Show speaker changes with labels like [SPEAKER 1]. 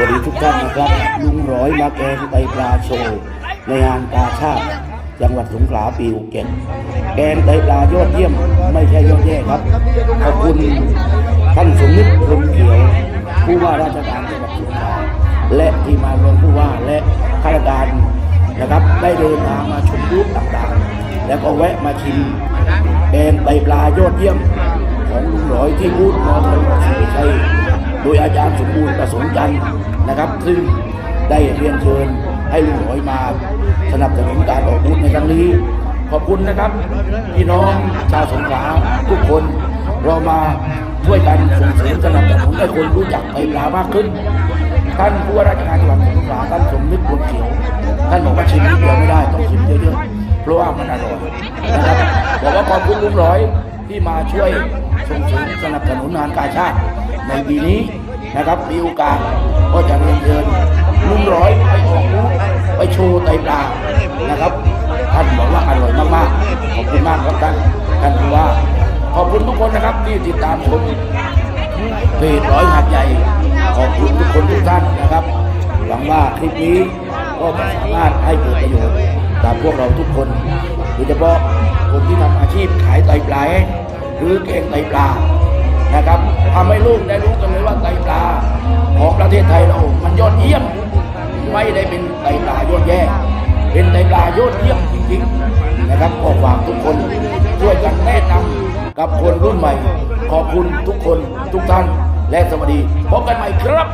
[SPEAKER 1] วัสดีทุกท่านนะครับลุงร้อยมาแกงไตปลาโชว์ในงานกาชาติจังหวัดสงขลาปีหกเจ็ดแกงไตปลายอดเยี่ยม ไม่ใช่ยอดแย่ครับ ขอบคุณท่านสมนึกพรมเขียว ผู้ว่าราชการจังหวัดสงขลาและทีมารองผู้ว่าและข้าราชการนะครับ ได้เดินทางมาชมรูปต่างๆ แล้วก็แวะมาชิมแกงไตปลายอดเยี่ยม ของลุงร้อยที่พูดมอทสุริชัย โดยอาจารย์สมบูรณ์ประสงค์จันทร์นะครับ ซึ่งได้เรียนเชิญให้ลุงร้อยมาสนับสนุนการออกบูธในครั้งนี้ ขอบคุณนะครับพี่น้องชาวสงขลาทุกคนเรามาช่วยกันส่งเสริมสนับสนุนให้คนรู้จักไตปลามากขึ้น ท่านผู้ว่าราชการจังหวัดสงขลาท่านสมนึกบุญเขียวท่านบอกว่าชิมนิดเดียวไม่ได้ต้องชิมเยอะๆเพราะว่ามันอร่อยนะครับบอกว่าขอบคุณลุงร้อยที่มาช่วยส่งเสริมสนับสนุนงานกาชาติในปีนี้ นะครับ มีโอกาสก็จะเรียนเชิญลุงร้อยไปออกบูธไปโชว์ไตปลานะครับ ท่านบอกว่าอร่อยมากๆ ขอบคุณมากครับท่านท่านผู้ว่า ขอบคุณทุกคนนะครับที่ติดตามชมเพจร้อยหัดใหญ่ ขอบคุณทุกคนทุกท่านนะครับ หวังว่าคลิปนี้ก็จะสามารถให้เกิดประโยชน์กับพวกเราทุกคนโดยเฉพาะคนที่ทำอาชีพขายไตปลาหรือเก่งไตปลานะครับทำให้ลูกได้รู้กันเลยว่าไตปลา ประเทศไทยเรามันยอดเยี่ยม ไม่ได้เป็นไตปลายอดแย่ เป็นไตปลายอดเยี่ยมจริงๆนะครับขอฝากทุกคนช่วยกันแนะนำกับคนรุ่นใหม่ ขอบคุณทุกคนทุกท่านและสวัสดีพบกันใหม่ครับ